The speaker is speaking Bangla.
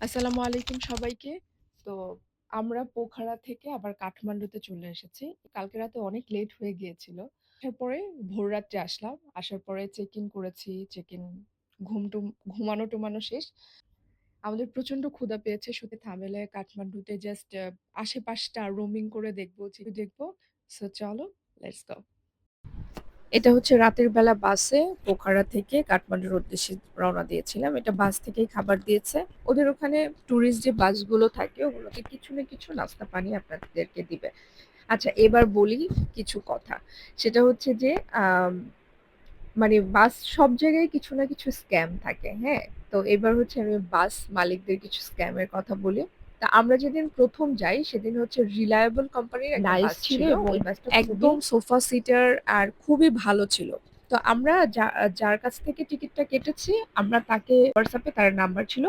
আসসালামু আলাইকুম সবাইকে। তো আমরা পোখারা থেকে আবার কাঠমান্ডুতে চলে এসেছি। কালকে রাতে অনেক লেট হয়ে গিয়েছিল। আসার পরে ভোর রাত্রে আসলাম। আসার পরে চেক ইন করেছি। চেক ইন ঘুম-টুম ঘুমানো-টুমানো শেষ। আমাদের প্রচণ্ড ক্ষুধা পেয়েছে। শুধু থামেলে কাঠমান্ডুতে জাস্ট আশেপাশটা রোমিং করে দেখব দেখব সো চলো, লেটস গো। এটা হচ্ছে রাতের বেলা বাসে পোখারা থেকে কাঠমান্ডুর উদ্দেশ্যে রওনা দিয়েছিলাম। এটা বাস থেকেই খাবার দিয়েছে। ওদের ওখানে ট্যুরিস্ট যে বাসগুলো থাকে ওগুলোতে কিছু না কিছু নাস্তা পানি আপনাদেরকে দিবে। আচ্ছা এবার বলি কিছু কথা। সেটা হচ্ছে যে মানে বাস সব জায়গায় কিছু না কিছু স্ক্যাম থাকে, হ্যাঁ? তো এবার হচ্ছে আমি বাস মালিকদের কিছু স্ক্যামের কথা বলি। তা আমরা যেদিন প্রথম যাই সেদিন হচ্ছে রিলায়েবল কোম্পানির একটা নাইস বাস ছিল। এবং একদম সোফা সিটার আর খুবই ভালো ছিল। তো আমরা যা যার কাছ থেকে টিকিটটা কেটেছি আমরা তাকে হোয়াটসঅ্যাপে তার নাম্বার ছিল।